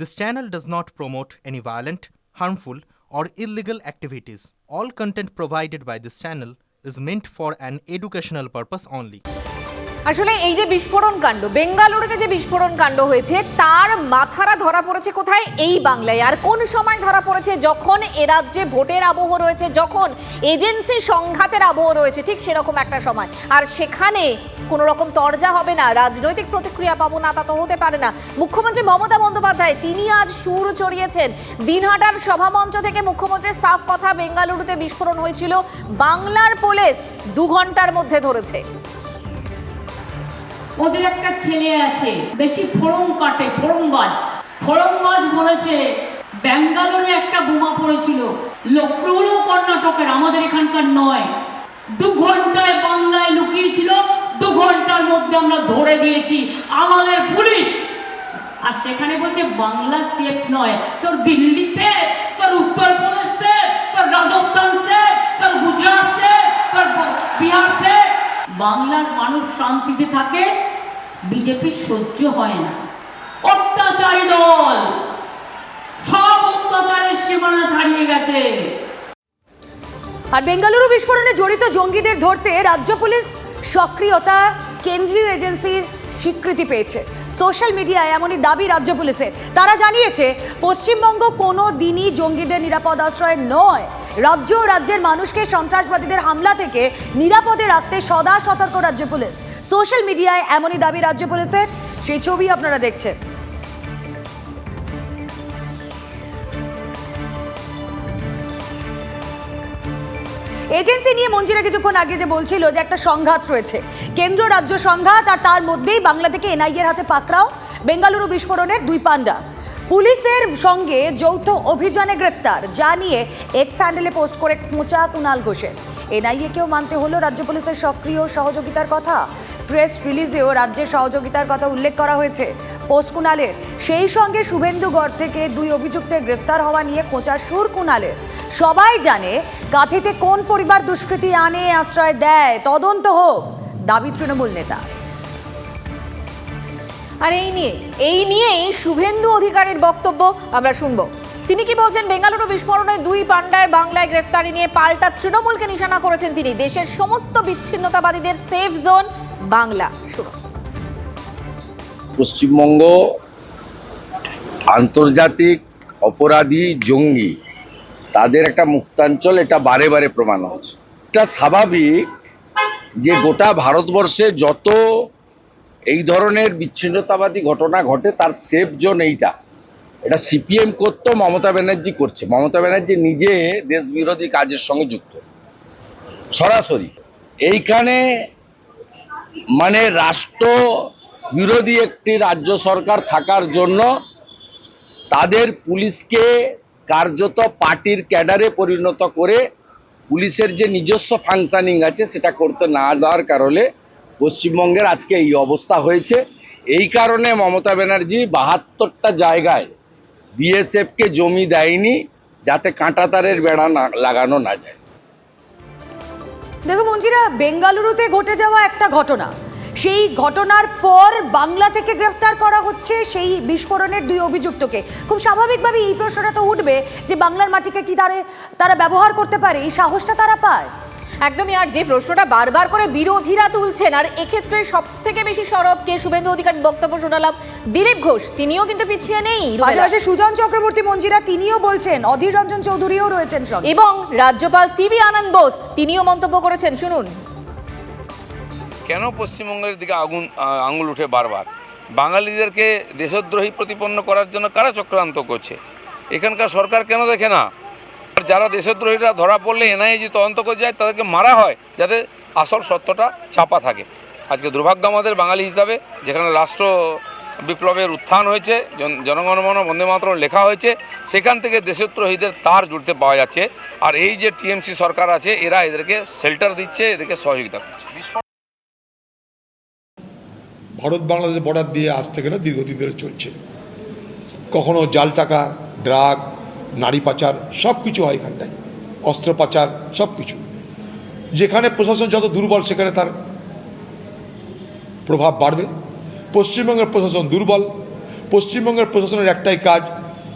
This channel does not promote any violent, harmful, or illegal activities. All content provided by this channel is meant for an educational purpose only. আসলে এই যে বিস্ফোরণ কাণ্ড বেঙ্গালুরুতে যে বিস্ফোরণ কাণ্ড হয়েছে তার মাথারা ধরা পড়েছে কোথায় এই বাংলায় আর কোন সময় ধরা পড়েছে যখন এ রাজ্যে ভোটের আবহ রয়েছে যখন এজেন্সি সংঘাতের আবহ রয়েছে ঠিক সেরকম একটা সময় আর সেখানে কোনো রকম তরজা হবে না, রাজনৈতিক প্রতিক্রিয়া পাবো না, তা তো হতে পারে না। মুখ্যমন্ত্রী মমতা বন্দ্যোপাধ্যায়, তিনি আজ সুর চড়িয়েছেন। দিনহাটার সভামঞ্চ থেকে মুখ্যমন্ত্রীর সাফ কথা বেঙ্গালুরুতে বিস্ফোরণ হয়েছিল। বাংলার পুলিশ দু ঘণ্টার মধ্যে ধরেছে। ওদের একটা ছেলে আছে, বেশি ফোড়ন কাটে ফোড়নবাজ ফোড়নবাজ বলেছে ব্যাঙ্গালোরে একটা বোমা পড়েছিল। লক্ষ্য হলো কর্ণাটকের, আমাদের এখানকার নয়। দু ঘন্টায় বাংলায় লুকিয়েছিল দু ঘণ্টার মধ্যে আমরা ধরে দিয়েছি। আমাদের পুলিশ। আর সেখানে বলছে, বাংলা সেফ নয়। তোর দিল্লি সেফ, তোর উত্তরপ্রদেশ সেফ, তোর রাজস্থান সেফ, তোর গুজরাট সেফ, তোর বিহার সেফ। বাংলার মানুষ শান্তিতে থাকে, বিজেপি সহ্য হয় না। অত্যাচারী দল। সব অত্যাচারের সীমানা ছাড়িয়ে গেছে। আর বেঙ্গালুরু বিস্ফোরণে জড়িত জঙ্গিদের ধরতে রাজ্য পুলিশ সক্রিয়তা কেন্দ্রীয় এজেন্সির স্বীকৃতি পেয়েছে। সোশ্যাল মিডিয়ায় এমনই দাবি রাজ্য পুলিশের তারা জানিয়েছে, পশ্চিমবঙ্গ কোনো দিনই জঙ্গিদের নিরাপদ আশ্রয় নয়। রাজ্য ও রাজ্যের মানুষকে সন্ত্রাসবাদীদের হামলা থেকে নিরাপদে রাখতে সদা সতর্ক রাজ্য পুলিশ। সোশ্যাল মিডিয়ায় এমনই দাবি রাজ্য পুলিশের। সেই ছবি আপনারা দেখছেন। এজেন্সি নিয়ে মঞ্জিরা কিছুক্ষণ আগে যে বলছিল যে একটা সংঘাত রয়েছে, কেন্দ্র রাজ্য সংঘাত আর তার মধ্যেই বাংলা থেকে এনআইএর হাতে পাকড়াও, বেঙ্গালুরু বিস্ফোরণের দুই পান্ডা পুলিশের সঙ্গে যৌথ অভিযানে গ্রেপ্তার। যা নিয়ে এক্স হ্যান্ডেলে পোস্ট করে খোঁচা কুণাল ঘোষের। এনআইএকেও মানতে হলো রাজ্য পুলিশের সক্রিয় সহযোগিতার কথা। প্রেস রিলিজেও রাজ্যের সহযোগিতার কথা উল্লেখ করা হয়েছে। পোস্ট কুণালের। সেই সঙ্গে শুভেন্দুগড় থেকে দুই অভিযুক্তের গ্রেপ্তার হওয়া নিয়ে খোঁচার সুর কুণালের। সবাই জানে কাঁথিতে কোন পরিবার দুষ্কৃতী আনে, আশ্রয় দেয়, তদন্ত হোক, দাবি তৃণমূল নেতা। আর এই নিয়ে, এই নিয়েই শুভেন্দু অধিকারীর বক্তব্য আমরা শুনব। তিনি কি বলছেন, বেঙ্গালুরু বিস্ফোরণে দুই পান্ডায় বাংলায় গ্রেফতারি নিয়ে পাল্টা তৃণমূলকে নিশানা করেছেন তিনি। দেশের সমস্ত বিচ্ছিন্নতাবাদীদের সেফ জোন বাংলা। শুনুন। পশ্চিমবঙ্গ আন্তর্জাতিক অপরাধী জঙ্গি, তাদের একটা মুক্তাঞ্চল, এটা বারে বারে প্রমাণ হচ্ছে। এটা স্বাভাবিক যে গোটা ভারতবর্ষে যত এই ধরনের বিচ্ছিন্নতাবাদী ঘটনা ঘটে, তার সেফ জোন এইটা। এটা সিপিএম করতো, মমতা ব্যানার্জি করছে। মমতা ব্যানার্জি নিজে দেশ বিরোধী কাজের সঙ্গে যুক্ত। সরাসরি। এইখানে মানে রাষ্ট্র বিরোধী একটি রাজ্য সরকার থাকার জন্য তাদের পুলিশকে কার্যত পার্টির ক্যাডারে পরিণত করে পুলিশের যে নিজস্ব ফাংশনিং আছে, সেটা করতে না দেওয়ার কারণে পশ্চিমবঙ্গের আজকে এই অবস্থা হয়েছে। এই কারণে মমতা ব্যানার্জি বাহাত্তরটা জায়গায় বিএসএফকে জমি দেয়নি যাতে কাঁটাতারের বেড়া লাগানো না যায়। দেখো মঞ্জিরা বেঙ্গালুরুতে ঘটে যাওয়া একটা ঘটনা। সেই ঘটনার পর বাংলা থেকে গ্রেফতার করা হচ্ছে সেই বিস্ফোরণের দুই অভিযুক্তকে। খুব স্বাভাবিকভাবে এই প্রশ্নটা তো উঠবে যে বাংলার মাটিকে কি তারা ব্যবহার করতে পারে? এই সাহসটা তারা পায়? একদমই আর যে প্রশ্নটা বারবার করে বিরোধীরা তুলছেন আর এক্ষেত্রে সব থেকে বেশি সরব কে শুভেন্দু অধিকার বক্তব্য শোনালাম দিলীপ ঘোষ। তিনিও কিন্তু পিছিয়ে নেই পাশাপাশি সুজন চক্রবর্তী মঞ্জিরা তিনিও বলছেন অধীর রঞ্জন চৌধুরীও রয়েছেন এবং রাজ্যপাল সিবি আনন্দ বোস তিনিও মন্তব্য করেছেন শুনুন। কেন পশ্চিমবঙ্গের দিকে আগুন আঙুল উঠে বারবার? বাঙালিদেরকে দেশদ্রোহী প্রতিপন্ন করার জন্য কারা চক্রান্ত করছে? এখানকার সরকার কেন দেখে না? আর যারা দেশদ্রোহীরা ধরা পড়লে এনআইএ যে তদন্ত করে যায়, তাদেরকে মারা হয় যাতে আসল সত্যটা চাপা থাকে। আজকে দুর্ভাগ্য আমাদের বাঙালি হিসাবে, যেখানে রাষ্ট্র বিপ্লবের উত্থান হয়েছে, জন- জনগণমন বন্দে মাতরম লেখা হয়েছে, সেখান থেকে দেশদ্রোহীদের তার জুড়তে পাওয়া যাচ্ছে। আর এই যে টিএমসি সরকার আছে, এরা এদেরকে শেল্টার দিচ্ছে, এদেরকে সহযোগিতা করছে। ভারত বাংলাদেশ বর্ডার দিয়ে আজ থেকে না দীর্ঘদিন ধরে চলছে। কখনো জাল টাকা ড্রাগ নারী পাচার, সব কিছু হয় এখানটায়। অস্ত্র পাচার, সব কিছু। যেখানে প্রশাসন যত দুর্বল, সেখানে তার প্রভাব বাড়বে। পশ্চিমবঙ্গের প্রশাসন দুর্বল। পশ্চিমবঙ্গের প্রশাসনের একটাই কাজ,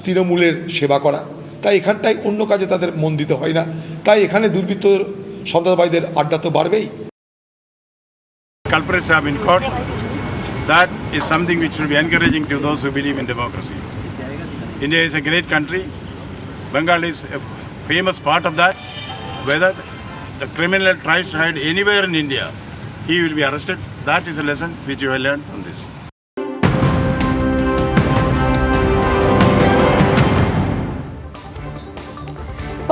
তৃণমূলের সেবা করা। তাই এখানটায় অন্য কাজে তাদের মন দিতে হয় না। তাই এখানে দুর্বৃত্ত সন্ত্রাসবাদীদের আড্ডা তো বাড়বেই. That is something which should be encouraging to those who believe in democracy. India is a great country. Bengal is a famous part of that. Whether the criminal tries to hide anywhere in India, he will be arrested. That is a lesson which you have learned from this.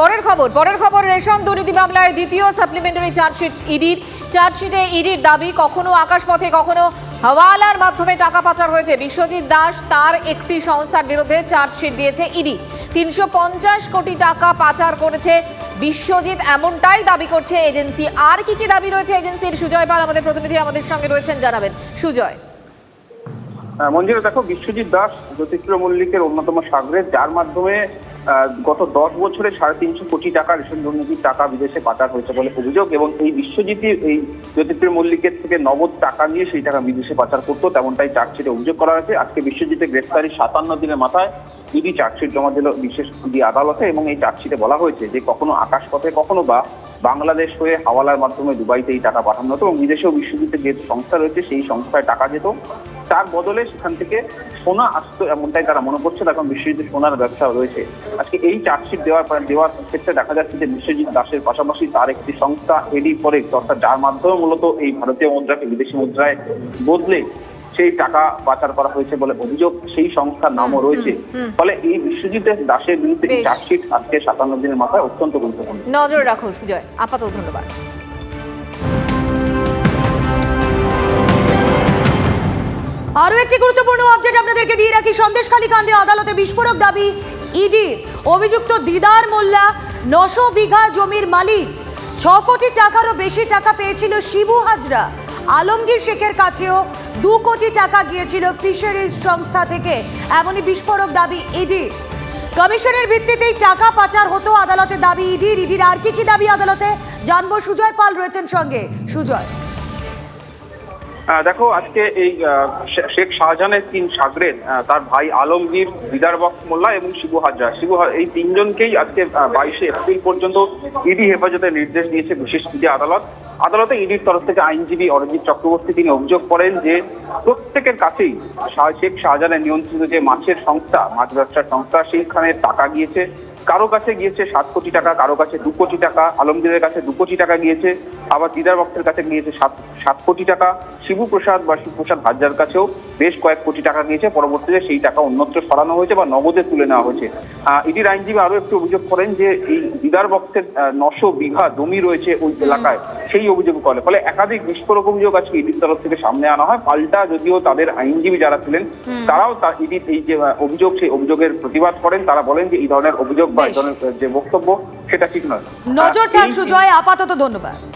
পরের খবর পরের খবর ration দুর্নীতি মামলায় দ্বিতীয় supplementary chargesheet ইডির চার্জশিটে ইডির দাবি কখনো আকাশপথে কখনো হাওয়ালার মাধ্যমে টাকা পাচার হয়েছে। বিশ্বজিৎ দাস তার একটি সংস্থার বিরুদ্ধে চার্জশিট দিয়েছে ইডি। তিনশো পঞ্চাশ কোটি টাকা পাচার করেছে বিশ্বজিৎ এমনটাই দাবি করছে এজেন্সি। আর কি কি দাবি রয়েছে এজেন্সির? সুজয় পাল আমাদের প্রতিনিধি আমাদের সঙ্গে রয়েছেন জানাবেন। সুজয়। আহ, মঞ্জুরা দেখো বিশ্বজিৎ দাস জ্যোতিপ্রিয় মল্লিকের অন্যতম সাগরের যার মাধ্যমে গত দশ বছরে সাড়ে তিনশো কোটি টাকা রেশন দুর্নীতির টাকা বিদেশে পাচার হয়েছে বলে অভিযোগ এবং এই বিশ্বজিৎই এই জ্যোতিপ্রিয় মল্লিকের থেকে নগদ টাকা নিয়ে সেই টাকা বিদেশে পাচার করতো, তেমনটাই চার্জশিটে অভিযোগ করা হয়েছে। আজকে বিশ্বজিতের গ্রেপ্তারি সাতান্ন দিনের মাথায়। ইডি চার্জশিট জমা দিল বিশেষ আদালতে এবং এই চার্জশিটে বলা হয়েছে যে কখনো আকাশপথে কখনো বা বাংলাদেশ হয়ে হাওয়ালার মাধ্যমে দুবাইতে এই টাকা পাঠানো হতো এবং বিদেশেও বিশ্বজিতের যে সংস্থা রয়েছে সেই সংস্থায় টাকা যেত, তার বদলে সেখান থেকে সোনা আসতো এমনটাই তারা মনে করছে এখন বিশ্বজিৎ সোনার ব্যবসা রয়েছে। আজকে এই চার্জশিট দেওয়ার পর দেওয়ার ক্ষেত্রে দেখা যাচ্ছে যে বিশ্বজিৎ দাসের পাশাপাশি তার একটি সংস্থা এডি ফরেক্স অর্থাৎ যার মাধ্যমে মূলত এই ভারতীয় মুদ্রাকে বিদেশি মুদ্রায় বদলে সেই টাকা পাচার করা হয়েছে বলে অভিযোগ সেই সংস্থার নামও রয়েছে। ফলে এই বিশ্বজিৎ দাসের বিরুদ্ধে চার্জশিট আজকে সাতান্ন দিনের মাথায় অত্যন্ত গুরুত্বপূর্ণ। নজর রাখো সুজয়। আপাতত ধন্যবাদ। আরও একটি গুরুত্বপূর্ণ আপডেট আপনাদেরকে দিয়ে রাখি। সন্দেশখালী কাণ্ডে আদালতে বিস্ফোরক দাবি। ইডি অভিযুক্ত দিদার মোল্লা নশো বিঘা জমির মালিক। ছ কোটি টাকারও বেশি টাকা পেয়েছিল শিবু হাজরা। আলমগীর শেখের কাছেও দু কোটি টাকা গিয়েছিল ফিশারিজ সংস্থা থেকে। এমনই বিস্ফোরক দাবি ইডি। কমিশনের ভিত্তিতেই টাকা পাচার হতো আদালতে দাবি ইডির ইডির আর কি কি দাবি আদালতে? জানব সুজয় পাল রয়েছেন সঙ্গে। সুজয়। দেখো আজকে এই শেখ শাহজাহানের তিন সাগরের আহ, তার ভাই আলমগীর দিদার বক্স মোল্লা এবং শিবু হাজরা। শিবু এই তিনজনকেই আজকে বাইশে এপ্রিল পর্যন্ত ইডি হেফাজতের নির্দেশ দিয়েছে বিশেষ ইডি আদালত। আদালতে ইডির তরফ থেকে আইনজীবী অরিজিৎ চক্রবর্তী তিনি অভিযোগ করেন যে প্রত্যেকের কাছেই শেখ শাহজাহানের নিয়ন্ত্রিত যে মাছের সংস্থা, মাছ ব্যবসার সংস্থা, সেইখানে টাকা গিয়েছে। কারও কাছে গিয়েছে সাত কোটি টাকা, কারও কাছে দু কোটি টাকা, আলমগীরের কাছে দু কোটি টাকা গিয়েছে, আবার দিদার বক্সের কাছে গিয়েছে সাত সাত কোটি টাকা। শিবু প্রসাদ বা শিবপ্রসাদ হাজার কাছেও বেশ কয়েক কোটি টাকা গিয়েছে পরবর্তীতে সেই টাকা অন্যত্র সরানো হয়েছে বা নগদে তুলে নেওয়া হয়েছে। ইডির আইনজীবী আরও একটু অভিযোগ করেন যে এই দিদার বক্সের নশো বিঘা জমি রয়েছে ওই এলাকায়। সেই অভিযোগ করে। ফলে একাধিক বিস্ফোরক অভিযোগ আজকে ইডির তরফ থেকে সামনে আনা হয়। পাল্টা যদিও তাদের আইনজীবী যারা ছিলেন তারাও ইডির এই যে অভিযোগ সেই অভিযোগের প্রতিবাদ করেন। তারা বলেন যে এই ধরনের অভিযোগ বা এই ধরনের যে বক্তব্য সেটা ঠিক নয়। নজর থাক সুজয় আপাতত ধন্যবাদ।